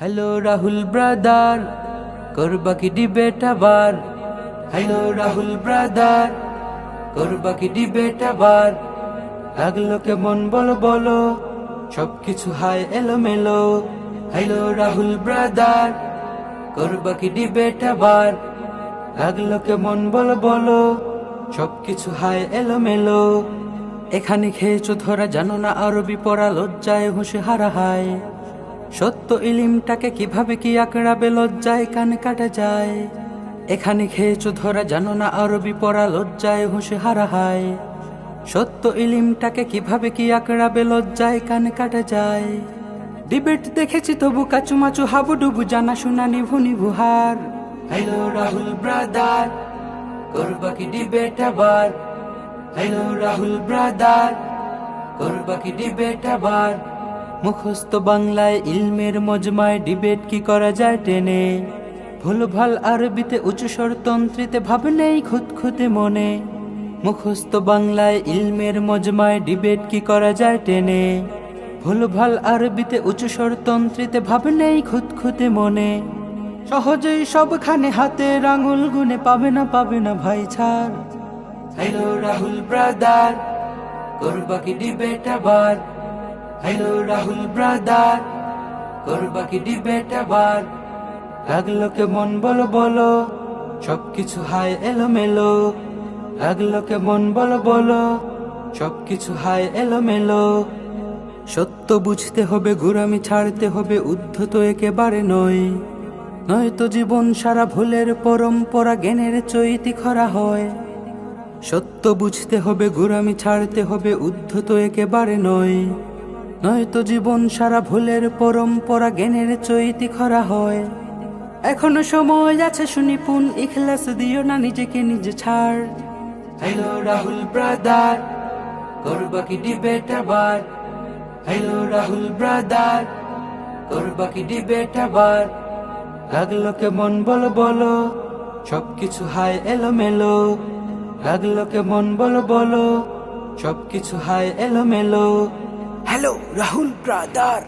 Hello Rahul brother করবা কি debate আবার হ্যালো রাহুল ব্রাদার করবা কি ডিবেট আবার লাগল কেমন বলো বলো সবকিছু হায় এলো মেলো হ্যালো রাহুল ব্রাদার করবা কি ডিবেট আবার লাগল কেমন বলো বলো সবকিছু হায় এলো মেলো এখানে খেয়েছো ধরা জানো না আরবি পড়া লজ্জায় হুঁশে হারা হায় সত্য ইলিমটাকে কীভাবে কি আঁকড়াবে, লজ্জায় কান কাটা যায়। এখানে খেয়েছো ধরা, জানো না আরবি পড়া, লজ্জায় হুঁশে হারা হায়। সত্য ইলিমটাকে কীভাবে কি আঁকড়াবে, লজ্জায় কান কাটা যায়। ডিবেট দেখেছি তবু কাচুমাচু হাবুডুবু, জানা শোনা নিভু নিভু হ্যালো রাহুল ব্রাদার, করবা কি ডিবেট আবার? হ্যালো রাহুল ব্রাদার, করবা কি ডিবেট আবার? মুখস্থ বাংলায় ইলমের মজমায় ডিবেট কি করা যায় টেনে? ভুল ভালো আরবিতে উঁচু স্বরতন্ত্রীতে ভাব নেই খুঁতখুঁতে মনে। মুখস্থ বাংলায় ইলমের মজমায় ডিবেট কি করা যায় টেনে? ভুল ভালো আরবিতে উঁচু স্বরতন্ত্রীতে ভাব নেই খুঁতখুঁতে মনে। সহজেই সবখানে হাতে রাঙুল গুনে পাবে না পাবে না ভাই ছাড়। হ্যালো রাহুল ব্রাদার, করবা কি ডিবেট আবার? হ্যালো রাহুল ব্রাদার, করবা কি ডিবেট আবার? লাগল কেমন বলো বলো, সবকিছু হায় এলো মেলো লাগল কেমন বলো বলো, সবকিছু হায় এলো মেলো সত্য বুঝতে হবে গুরামি ছাড়তে হবে, উদ্ধত একেবারে নয় নয়তো জীবন সারা ভুলের পরম্পরা জ্ঞানের চৈতি খরা হয়। সত্য বুঝতে হবে গুরামি ছাড়তে হবে, উদ্ধত একেবারে নয় নয়তো জীবন সারা ভুলের পরম্পরা জ্ঞানের চৈতি খরা হয়। এখনও সময় আছে শুনি পুন ইখলাস দিও না নিজেকে নিজে ছাড়। হ্যালো রাহুল ব্রাদার, করবা কি ডিবেট আবার? হ্যালো রাহুল ব্রাদার, করবা কি ডিবেট আবার? লাগল কেমন বলো বলো, সবকিছু হায় এলো মেলো লাগল কেমন বলো বলো, সবকিছু হায় এলো মেলো হ্যালো রাহুল ব্রাদার